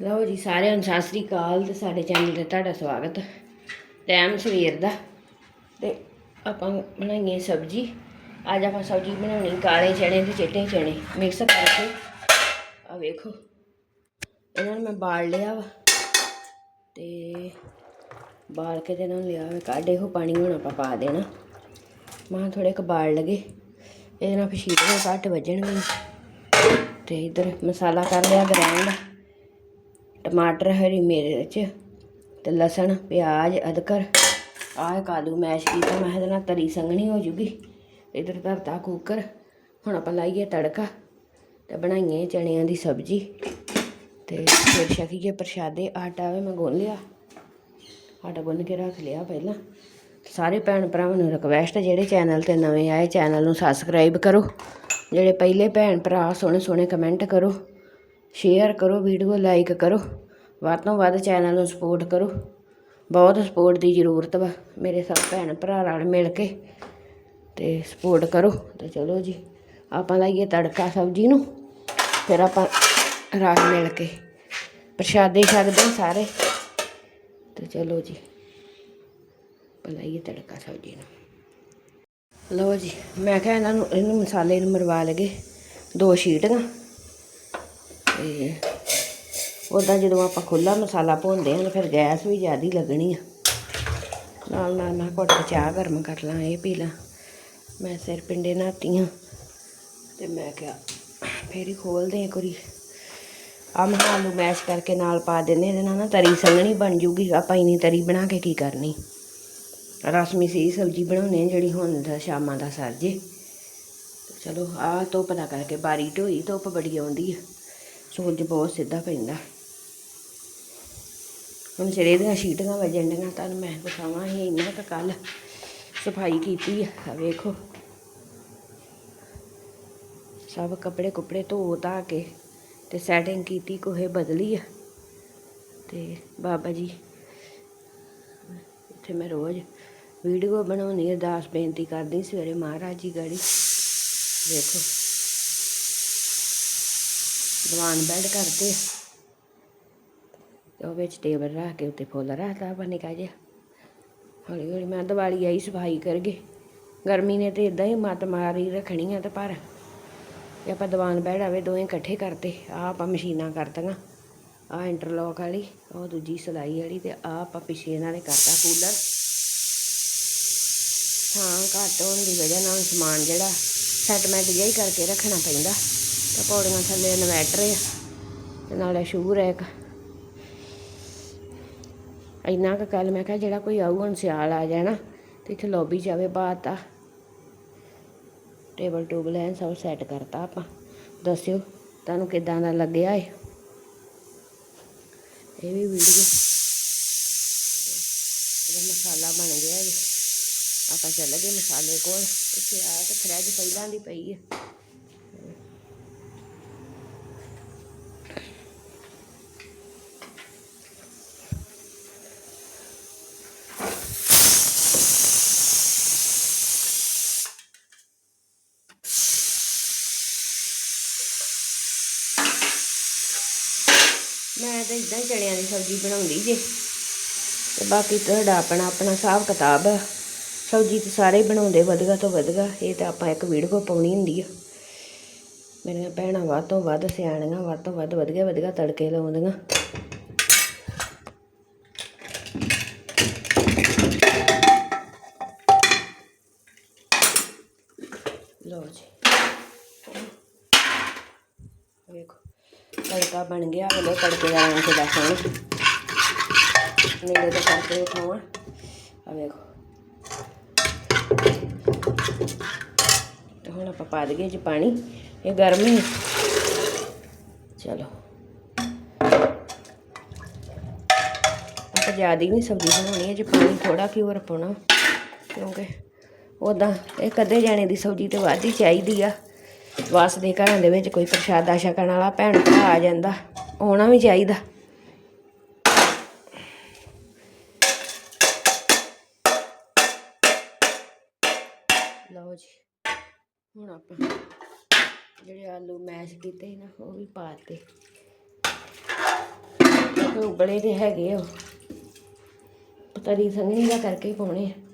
ਲਓ ਜੀ, ਸਾਰਿਆਂ ਨੂੰ ਸਤਿ ਸ੍ਰੀ ਅਕਾਲ ਤੇ ਸਾਡੇ ਚੈਨਲ ਤੇ ਤੁਹਾਡਾ ਸਵਾਗਤ। ਟਾਈਮ ਸਵੇਰ ਦਾ ਤੇ ਆਪਾਂ ਬਣਾਈਏ ਸਬਜੀ। ਅੱਜ ਆਪਾਂ ਸਬਜੀ ਬਣਾਉਣੀ, ਕਾਲੇ ਚਣੇ ਤੇ ਚਿੱਟੇ ਚਣੇ ਮਿਕਸ ਕਰਕੇ। ਆ ਵੇਖੋ, ਇਹਨਾਂ ਨੂੰ ਮੈਂ ਬਾਲ ਲਿਆ ਵਾ ਤੇ ਬਾਲ ਕੇ ਤੇ ਇਹਨਾਂ ਨੂੰ ਲਿਆ ਵਾ ਕੱਢੇ ਹੋ ਪਾਣੀ ਹੁਣ ਆਪਾਂ ਪਾ ਦੇਣਾ। ਮਾਂ ਥੋੜੇ ਕੁ ਬਾਲ ਲਗੇ, ਇਹਦੇ ਨਾਲ ਫਸ਼ੀਟੀਆਂ ਘੱਟ ਵੱਜਣਗੇ। ਤੇ ਇਧਰ ਮਸਾਲਾ ਕਰ ਲਿਆ ਗ੍ਰਾਈਂਡ ਟਮਾਟਰ ਹਰੀ ਮਿਰਚ ਤੇ ਲਸਣ, ਪਿਆਜ਼, ਅਦਰਕ। ਆਹ ਕਾਲੂ ਮੈਸ਼ ਕੀਤਾ, ਮੈਂ ਇਹਦੇ ਨਾਲ ਤਰੀ ਸੰਘਣੀ ਹੋ ਜੂਗੀ। ਇਧਰ ਧਰਤਾ ਕੁੱਕਰ ਹੁਣ ਆਪਾਂ ਲਾਈਏ ਤੜਕਾ ਤੇ ਬਣਾਈਏ ਚਣਿਆਂ ਦੀ ਸਬਜ਼ੀ। ਤੇ ਫਿਰ ਛਕੀਏ ਪ੍ਰਸ਼ਾਦੇ, ਆਟਾ ਵੀ ਮੈਂ ਗੁੰਨ ਲਿਆ। ਆਟਾ ਗੁੰਨ ਕੇ ਰੱਖ ਲਿਆ ਪਹਿਲਾਂ। ਸਾਰੇ ਭੈਣ ਭਰਾਵਾਂ ਨੂੰ ਰਿਕਵੈਸਟ ਜਿਹੜੇ ਚੈਨਲ ਤੇ ਨਵੇਂ ਆਏ ਚੈਨਲ ਨੂੰ ਸਬਸਕ੍ਰਾਈਬ ਕਰੋ। ਜਿਹੜੇ ਪਹਿਲੇ ਭੈਣ ਭਰਾ ਸੋਹਣੇ ਸੋਹਣੇ ਕਮੈਂਟ ਕਰੋ। ਸ਼ੇਅਰ ਕਰੋ ਵੀਡੀਓ ਲਾਈਕ ਕਰੋ। ਵੱਧ ਤੋਂ ਵੱਧ ਚੈਨਲ ਨੂੰ ਸਪੋਰਟ ਕਰੋ। ਬਹੁਤ ਸਪੋਰਟ ਦੀ ਜ਼ਰੂਰਤ ਵਾ ਮੇਰੇ ਸਭ ਭੈਣ ਭਰਾ ਰਲ ਮਿਲ ਕੇ ਤੇ ਸਪੋਰਟ ਕਰੋ। ਤੇ ਚਲੋ ਜੀ, ਆਪਾਂ ਲਾਈਏ ਤੜਕਾ ਸਬਜ਼ੀ ਨੂੰ, ਫਿਰ ਆਪਾਂ ਰਲ ਮਿਲ ਕੇ ਪ੍ਰਸ਼ਾਦੇ ਛਕਦੇ ਹਾਂ ਸਾਰੇ। ਤੇ ਚਲੋ ਜੀ, ਆਪਾਂ ਲਾਈਏ ਤੜਕਾ ਸਬਜ਼ੀ ਨੂੰ। ਲਓ ਜੀ, ਮੈਂ ਕਿਹਾ ਇਹਨਾਂ ਨੂੰ, ਇਹਨੂੰ ਮਸਾਲੇ ਨੂੰ ਮਰਵਾ ਲਗੇ ਦੋ ਸ਼ੀਟਾਂ ਤੇ ਉੱਦਾਂ ਜਦੋਂ ਆਪਾਂ ਖੁੱਲਾ ਮਸਾਲਾ ਭੁੰਨਦੇ ਹਾਂ ਤਾਂ ਫਿਰ ਗੈਸ ਵੀ ਜ਼ਿਆਦੀ ਲੱਗਣੀ ਆ। ਨਾਲ ਨਾਲ ਮੈਂ ਘੁੱਟ ਕੇ ਚਾਹ ਗਰਮ ਕਰ ਲਾਂ, ਇਹ ਪੀ ਲਾਂ। ਮੈਂ ਸਿਰ ਪਿੰਡੇ ਨਹਾਤੀ ਹਾਂ ਤੇ ਮੈਂ ਕਿਹਾ ਫੇਰ ਹੀ ਖੋਲਦੇ ਇੱਕ ਵਾਰੀ। ਆ ਮੈਂ ਆਲੂ ਮੈਸ਼ ਕਰਕੇ ਨਾਲ ਪਾ ਦਿੰਦੇ ਇਹਦੇ ਨਾਲ ਨਾ ਤਰੀ ਸੰਘਣੀ ਬਣ ਜੂਗੀ। ਆਪਾਂ ਇਨੀ ਤਰੀ ਬਣਾ ਕੇ ਕੀ ਕਰਨੀ? ਰਸਮੀ ਸੀ ਸਬਜ਼ੀ ਬਣਾਉਣੀ ਜਿਹੜੀ ਹੁਣ ਦਾ ਸ਼ਾਮਾਂ ਦਾ ਸਰ ਜੇ। ਚਲੋ ਆਹ ਧੁੱਪ ਦਾ ਕਰਕੇ, ਬਾਰੀ ਢੋਈ ਧੁੱਪ ਬੜੀ ਆਉਂਦੀ ਆ। ਸੂਰਜ ਬਹੁਤ ਸਿੱਧਾ ਪੈਂਦਾ। ਹੁਣ ਸਿਰੇ ਦੀਆਂ ਸ਼ੀਟਾਂ ਵੱਜਣ ਡੀਆਂ ਤੁਹਾਨੂੰ ਮੈਂ ਦਿਖਾਵਾਂ ਇਹ ਇੰਨਾ ਕੁ ਕੱਲ ਸਫ਼ਾਈ ਕੀਤੀ ਆ ਵੇਖੋ। ਸਭ ਕੱਪੜੇ ਕੁਪੜੇ ਧੋ ਧਾ ਕੇ ਤੇ ਸੈਟਿੰਗ ਕੀਤੀ ਕੋਹੇ ਬਦਲੀ ਆ। ਤੇ ਬਾਬਾ ਜੀ, ਇੱਥੇ ਮੈਂ ਰੋਜ਼ ਵੀਡੀਓ ਬਣਾਉਣੀ ਅਰਦਾਸ ਬੇਨਤੀ ਕਰਦੀ ਸਵੇਰੇ ਮਹਾਰਾਜ ਜੀ ਗੜੀ। ਵੇਖੋ। ਦੀਵਾਨ ਬੈਡ ਕਰਦੇ ਆ। ਤੇ ਉਹ ਵਿੱਚ ਟੇਬਲ ਰੱਖ ਕੇ ਉੱਤੇ ਫੁੱਲ ਰੱਖਦਾ ਆਪਾਂ ਨਿਕਾ ਜਿਹਾ। ਹੌਲੀ ਹੌਲੀ ਮੈਂ ਦੀਵਾਲੀ ਆਈ, ਸਫ਼ਾਈ ਕਰ ਗਏ ਗਰਮੀ ਨੇ ਤੇ ਇਦਾਂ ਹੀ ਮੱਤ ਮਾਰੀ ਰੱਖਣੀ ਆ ਤੇ ਪਰ ਇਹ ਆਪਾਂ ਦੀਵਾਨ ਬੈੱਡ ਆਵੇ ਦੋਵੇਂ ਇਕੱਠੇ ਕਰਤੇ ਆ ਆਪਾਂ ਮਸ਼ੀਨਾਂ ਕਰਤੀਆਂ। ਆ ਇੰਟਰਲੌਕ ਵਾਲੀ, ਉਹ ਦੂਜੀ ਸਲਾਈ ਵਾਲੀ ਤੇ ਆ ਆਪਾਂ ਪਿਛੇ ਨੇ ਕਰਤਾ ਕੂਲਰ। ਥਾਂ ਘੱਟ ਹੋਣ ਦੀ ਵਜ੍ਹਾ ਨਾਲ ਸਮਾਨ ਜਿਹੜਾ ਸੈਟਮੈਂਟ ਜਿਹਾ ਹੀ ਕਰਕੇ ਰੱਖਣਾ ਪੈਂਦਾ। ਤੇ ਪੌੜੀਆਂ ਥੱਲੇ ਇਨਵੈਟਰ ਆ, ਤੇ ਨਾਲੇ ਸ਼ੂਰ ਹੈ ਇੱਕ। ਇੰਨਾ ਕੁ ਕੱਲ ਮੈਂ ਕਿਹਾ ਜਿਹੜਾ ਕੋਈ ਆਊ, ਹੁਣ ਸਿਆਲ ਆ ਜਾਣਾ ਤੇ ਇੱਥੇ ਲੌਬੀ ਜਾਵੇ ਬਾਤ ਆ। ਟੇਬਲ ਟੂਬਲ ਐਨ ਸਭ ਸੈੱਟ ਕਰਤਾ ਆਪਾਂ। ਦੱਸਿਓ ਤੁਹਾਨੂੰ ਕਿਦਾਂ ਦਾ ਲੱਗਿਆ ਏ ਇਹ ਵੀ ਵੀਡੀਓ ਇਹਦਾ ਮਸਾਲਾ ਬਣ ਗਿਆ ਜੀ। ਆਪਾਂ ਚੱਲ ਗਏ ਮਸਾਲੇ ਕੋਲ। ਇੱਥੇ ਆ ਤੇ ਫਰਿੱਜ ਪਹਿਲਾਂ ਦੀ ਪਈ ਹੈ ਮੈਂ ਤਾਂ ਇਦਾਂ ਹੀ ਚਣਿਆਂ ਦੀ ਸਬਜ਼ੀ ਬਣਾਉਂਦੀ ਜੇ। ਤੇ ਬਾਕੀ ਤੁਹਾਡਾ ਆਪਣਾ ਆਪਣਾ ਹਿਸਾਬ ਕਿਤਾਬ ਆ। ਸਬਜ਼ੀ ਤੇ ਸਾਰੇ ਬਣਾਉਂਦੇ, ਵਧੀਆ ਤੋਂ ਵਧੀਆ। ਇਹ ਤਾਂ ਆਪਾਂ ਇੱਕ ਵੀਡੀਓ ਪਾਉਣੀ ਹੁੰਦੀ ਆ। ਮੇਰੀਆਂ ਭੈਣਾਂ ਵੱਧ ਤੋਂ ਵੱਧ ਸਿਆਣੀਆਂ, ਵੱਧ ਤੋਂ ਵੱਧ ਵਧੀਆ ਵਧੀਆ ਤੜਕੇ ਲਾਉਂਦੀਆਂ ਲਓ ਜੀ ਵੇਖੋ ਤੜਕਾ ਬਣ ਗਿਆ ਵੇਲੇ ਤੜਕੇ ਦਾ ਰੰਗ ਕਿੱਦਾਂ ਸੋਹਣਾ ਨੇੜੇ ਤੋਂ ਕਰਕੇ ਖਾਵਾਂ। ਆ ਵੇਖੋ। ਤੇ ਹੁਣ ਆਪਾਂ ਪਾ ਦਈਏ ਜੀ ਪਾਣੀ। ਇਹ ਗਰਮ ਹੀ। ਚਲੋ। ਆਪਾਂ ਜ਼ਿਆਦਾ ਨਹੀਂ ਸਬਜ਼ੀ ਬਣਾਉਣੀ ਹੈ, ਜੇ ਪਾਣੀ ਥੋੜਾ ਕੀ ਹੋਰ ਪਾਉਣਾ। ਕਿਉਂਕਿ ਉਦਾਂ ਇਹ ਕਦੇ ਜਾਣੇ ਦੀ ਸਬਜ਼ੀ ਤੇ ਵੱਧ ਹੀ ਚਾਹੀਦੀ ਆ। ਵਸਦੇ ਘਰਾਂ ਦੇ ਵਿੱਚ ਕੋਈ ਪ੍ਰਸ਼ਾਦਾ ਛਕਣ ਵਾਲਾ ਭੈਣ ਭਰਾ ਆ ਜਾਂਦਾ। ਆਉਣਾ ਵੀ ਚਾਹੀਦਾ। ਲਓ ਜੀ, ਹੁਣ ਆਪਾਂ ਜਿਹੜੇ ਆਲੂ ਮੈਸ਼ ਕੀਤੇ ਨਾ, ਉਹ ਵੀ ਪਾ ਦਿੱਤੇ। ਉਬਲੇ ਤੇ ਹੈਗੇ ਆ ਤਰੀ ਸੰਘਣੀ ਦਾ ਕਰਕੇ ਪਾਉਣੇ ਆ।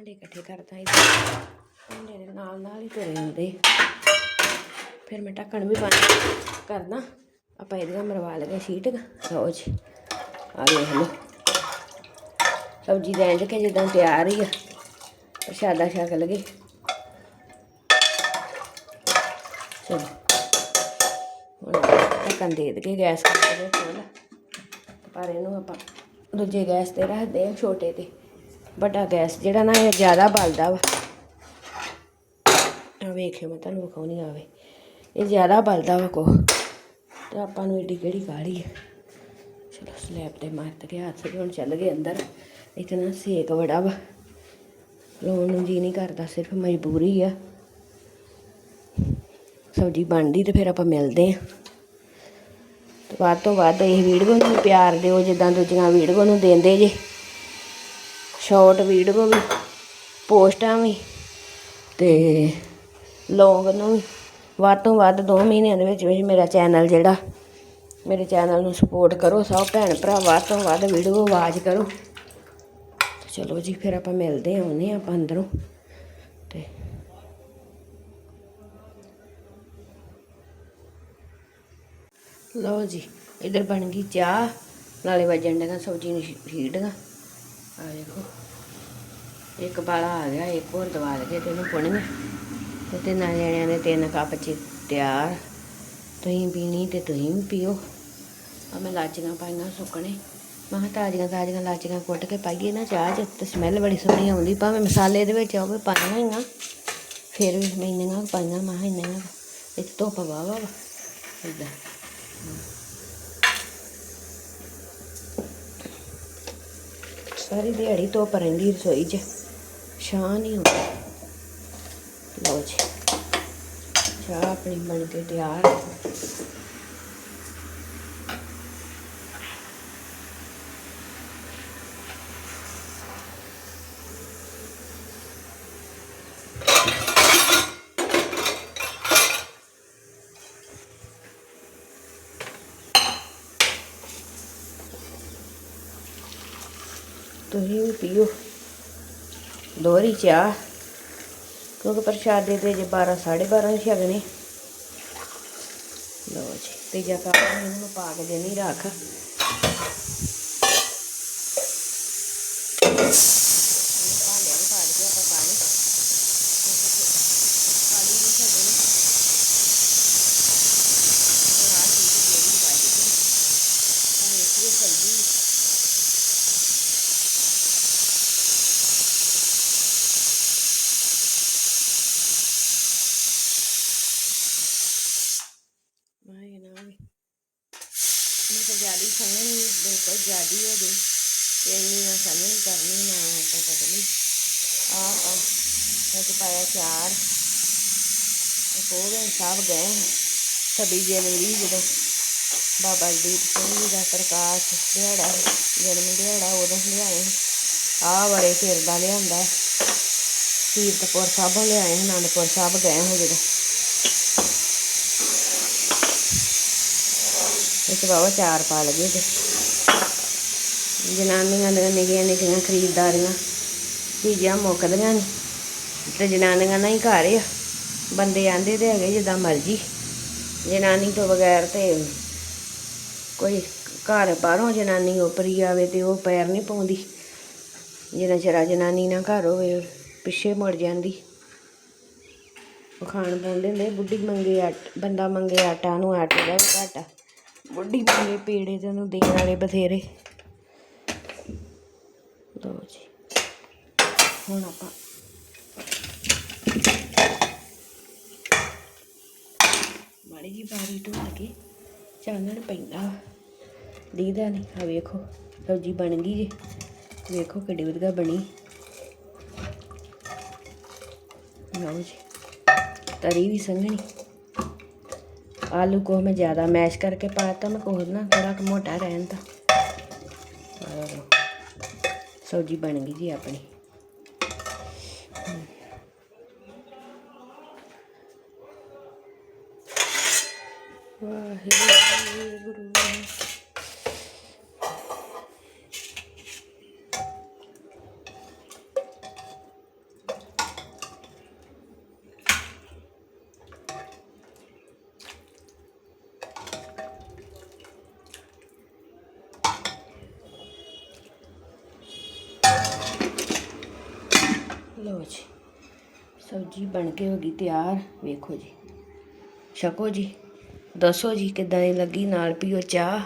ਭਾਂਡੇ ਇਕੱਠੇ ਕਰਦਾ ਇਹਦੇ ਭਾਂਡੇ ਦੇ ਨਾਲ ਨਾਲ ਹੀ ਤੁਰੇ ਹੁੰਦੇ ਫਿਰ ਮੈਂ ਢੱਕਣ ਵੀ ਬੰਦ ਕਰਨਾ ਆਪਾਂ ਇਹਦੀਆਂ ਮਰਵਾ ਲਗੇ ਸ਼ੀਟ ਲਓ ਜੀ ਆ ਵੇਖ ਲਓ। ਸਬਜ਼ੀ ਦੇ ਇੰਜ ਕਿ ਜਿੱਦਾਂ ਤਿਆਰ ਹੀ ਆ। ਪ੍ਰਸ਼ਾਦਾ ਛਕ ਲਗੇ ਚਲੋ। ਹੁਣ ਢੱਕਣ ਦੇ ਦੇ ਗੈਸ ਕਰ ਦੇ ਪਰ ਇਹਨੂੰ ਆਪਾਂ ਦੂਜੇ ਗੈਸ ਤੇ ਰੱਖਦੇ ਆ, ਛੋਟੇ ਤੇ। ਵੱਡਾ ਗੈਸ ਜਿਹੜਾ ਨਾ ਇਹ ਜ਼ਿਆਦਾ ਬਲਦਾ ਵਾ। ਆ ਵੇਖਿਓ ਮੈਂ ਤੁਹਾਨੂੰ ਵਿਖਾਉਣੀ ਆਵੇ। ਇਹ ਜ਼ਿਆਦਾ ਬਲਦਾ ਵਾ ਕੋ ਤੇ ਆਪਾਂ ਨੂੰ ਏਡੀ ਕਿਹੜੀ ਕਾਹਲੀ ਹੈ ਚਲੋ ਸਲੈਬ ਤੇ ਮਾਰ ਕੇ ਹੱਥ ਤੇ ਹੁਣ ਚੱਲ ਗਏ ਅੰਦਰ। ਇੱਥੇ ਨਾ ਸੇਕ ਬੜਾ ਵਾ। ਲਾਉਣ ਨੂੰ ਜੀ ਨਹੀਂ ਕਰਦਾ, ਸਿਰਫ ਮਜਬੂਰੀ ਆ। ਸਬਜ਼ੀ ਬਣਦੀ ਤੇ ਫਿਰ ਆਪਾਂ ਮਿਲਦੇ ਆ। ਤੇ ਵੱਧ ਤੋਂ ਵੱਧ ਇਹ ਵੀਡੀਓ ਨੂੰ ਪਿਆਰ ਦਿਓ, ਜਿੱਦਾਂ ਦੂਜੀਆਂ ਵੀਡੀਓ ਨੂੰ ਦਿੰਦੇ ਜੇ। ਸ਼ਾਰਟ ਵੀਡੀਓ ਵੀ, ਪੋਸਟਾਂ ਵੀ ਤੇ ਲੌਂਗ ਨੂੰ ਵੀ। ਵੱਧ ਤੋਂ ਵੱਧ 2 ਮਹੀਨਿਆਂ ਦੇ ਵਿੱਚ ਵਿੱਚ ਮੇਰਾ ਚੈਨਲ ਜਿਹੜਾ, ਮੇਰੇ ਚੈਨਲ ਨੂੰ ਸਪੋਰਟ ਕਰੋ ਸਭ ਭੈਣ ਭਰਾ, ਵੱਧ ਤੋਂ ਵੱਧ ਵੀਡੀਓ ਆਵਾਜ਼ ਕਰੋ। ਚਲੋ ਜੀ, ਫਿਰ ਆਪਾਂ ਮਿਲਦੇ ਹਾਂ ਆਉਂਦੇ ਹਾਂ ਆਪਾਂ ਅੰਦਰੋਂ ਤੇ। ਲਓ ਜੀ, ਇਧਰ ਬਣ ਗਈ ਚਾਹ, ਨਾਲੇ ਵਜਣ ਡੀਆਂ ਸਬਜ਼ੀ ਨੂੰ ਛੀੜੀਆਂ ਆ ਦੇਖੋ। ਇੱਕ ਬਾਲਾ ਆ ਗਿਆ, ਇੱਕ ਹੋਰ ਦਵਾ ਲਗੇ ਤੇ ਇਹਨੂੰ ਪੁਣੀਆਂ ਤੇ ਤਿੰਨਾਂ ਜਣਿਆਂ ਨੇ ਤਿੰਨ ਕੱਪ ਚ ਤਿਆਰ, ਤੁਸੀਂ ਪੀਣੀ ਤੇ ਤੁਸੀਂ ਵੀ ਪੀਓ। ਆ ਮੈਂ ਲਾਚੀਆਂ ਪਾਈਆਂ ਸੁੱਕਣੇ। ਮੈਂ ਤਾਜ਼ੀਆਂ ਤਾਜ਼ੀਆਂ ਲਾਚੀਆਂ ਕੁੱਟ ਕੇ ਪਾਈਏ ਨਾ ਚਾਹ ਚ, ਤੇ ਸਮੈਲ ਬੜੀ ਸੋਹਣੀ ਆਉਂਦੀ, ਭਾਵੇਂ ਮਸਾਲੇ ਦੇ ਵਿੱਚ ਆਵੇ, ਪਾਈਆਂ ਹੀ ਆ ਫਿਰ ਵੀ ਮੈਂ ਇੰਨੀਆਂ ਕੁ ਪਾਈਆਂ, ਮੈਂ ਕਿਹਾ ਇੰਨੀਆਂ ਕੁ। ਧੁੱਪ ਵਾਵਾ ਵਾ। ਇਦਾਂ। ਸਾਰੀ ਦਿਹਾੜੀ ਧੁੱਪ ਰਹਿੰਦੀ ਰਸੋਈ 'ਚ। ਛਾਂ ਨਹੀਂ ਹੁੰਦੀ ਲਓ ਜੀ ਚਾਹ ਆਪਣੀ ਬਣ ਕੇ ਤਿਆਰ ਹੈ। ਤੁਸੀਂ ਵੀ ਪੀਓ ਦੋਹਰੀ ਚਾਹ। ਕਿਉਂਕਿ ਪ੍ਰਸ਼ਾਦੇ ਤੇ ਜੇ 12 12:30 ਛਕਣੇ। ਲਓ ਜੀ, ਤੀਜਾ ਕੱਪ ਇਹਨੂੰ ਪਾ ਕੇ ਦੇਣੀ, ਰੱਖ ਇਹਨੂੰ ਭਾਂਡਿਆਂ ਵਿੱਚ ਪਾ ਕੇ ਆਪਾਂ ਪਾਣੀ ਪਾਣੀ ਨਹੀਂ ਛੱਡਣਾ ਹੁਣ ਆਹ ਚੀਜ਼ ਜਿਹੜੀ ਵੱਜ ਗਈ ਹੁਣ ਇਹ ਸਬਜ਼ੀ ਮੈਂ ਇਹ ਨਾ ਵੀ ਮੈਂ ਤਾਂ ਜਿਆਦੀ ਸੰਘਣੀ ਬਿਲਕੁਲ ਜਿਆਦੀ ਹੋ ਗਈ ਤੇ ਇੰਨੀ ਨਾ ਸੰਘਣੀ ਕਰਨੀ ਨਾ ਤਾਂ ਪਤਲੀ ਆ ਆ ਇਹ ਪਾਇਆ ਚਾਰ। ਤੇ ਕੋਵੇਂ ਸਭ ਗਏ। ਛੱਬੀ ਜਨਵਰੀ ਜਦੋਂ ਬਾਬਾ ਦੀਪ ਸਿੰਘ ਜੀ ਦਾ ਪ੍ਰਕਾਸ਼ ਦਿਹਾੜਾ, ਜਨਮ ਦਿਹਾੜਾ ਉਦੋਂ ਲਿਆਏ। ਆ ਬੜੇ ਚਿਰ ਦਾ ਲਿਆਂਦਾ। ਕੀਰਤਪੁਰ ਸਾਹਿਬੋਂ ਲਿਆਏ, ਅਨੰਦਪੁਰ ਸਾਹਿਬ ਗਏ ਹਾਂ ਜਦੋਂ। ਵਿੱਚ ਬਾਬਾ ਚਾਰ ਪਾ ਲਗੇ ਤੇ। ਜਨਾਨੀਆਂ ਦੀਆਂ ਨਿੱਕੀਆਂ ਨਿੱਕੀਆਂ ਖਰੀਦਦਾਰੀਆਂ, ਚੀਜ਼ਾਂ ਮੁੱਕਦੀਆਂ ਨਹੀਂ ਤੇ ਜਨਾਨੀਆਂ ਨਾਲ ਹੀ ਘਰ ਆ। ਬੰਦੇ ਆਂਦੇ ਤੇ ਹੈਗੇ ਜਿੱਦਾਂ ਮਰਜ਼ੀ। ਜਨਾਨੀ ਤੋਂ ਬਗੈਰ ਤੇ ਕੋਈ ਘਰ ਬਾਹਰੋਂ ਜਨਾਨੀ ਉਪਰੀ ਆਵੇ ਤੇ ਉਹ ਪੈਰ ਨਹੀਂ ਪਾਉਂਦੀ। ਜਿੰਨਾ ਚਿਰ ਜਨਾਨੀ ਨਾ ਘਰ ਹੋਵੇ, ਪਿੱਛੇ ਮੁੜ ਜਾਂਦੀ। ਉਹ ਖਾਣ ਪਾਉਂਦੇ ਹੁੰਦੇ, ਬੁੱਢੀ ਮੰਗੇ ਆਟ, ਬੰਦਾ ਮੰਗੇ ਆਟਾ ਨੂੰ ਆਟੇ ਦਾ ਘਾਟਾ। ਬੁੱਢੀ ਮੰਗੇ ਪੇੜੇ ਤੇ ਦੇਣ ਵਾਲੇ ਬਥੇਰੇ। ਲਓ ਜੀ। ਹੁਣ ਆਪਾਂ ਮਾੜੀ ਜੀ ਬਾਰੀ ਢੋਲ ਕੇ ਚਾਨਣ ਪੈਂਦਾ। ਦੀਦਾ ਨਹੀਂ ਆ ਵੇਖੋ, ਸਬਜ਼ੀ ਬਣ ਗਈ ਜੀ। ਵੇਖੋ ਕਿੱਡੀ ਵਧੀਆ ਬਣੀ। ਲਓ ਜੀ। ਤਰੀ ਵੀ ਸੰਘਣੀ। आलू को मैं ज़्यादा मैश करके पाया था मैं को ना थोड़ा मोटा रहन था और सब्जी बन गई जी अपनी वाहिगुरु ਲਓ ਜੀ, ਸਬਜ਼ੀ ਬਣ ਕੇ ਹੋ ਗਈ ਤਿਆਰ, ਵੇਖੋ ਜੀ। ਛਕੋ ਜੀ, ਦੱਸੋ ਜੀ ਕਿੱਦਾਂ ਦੀ ਲੱਗੀ, ਨਾਲ ਪੀਓ ਚਾਹ।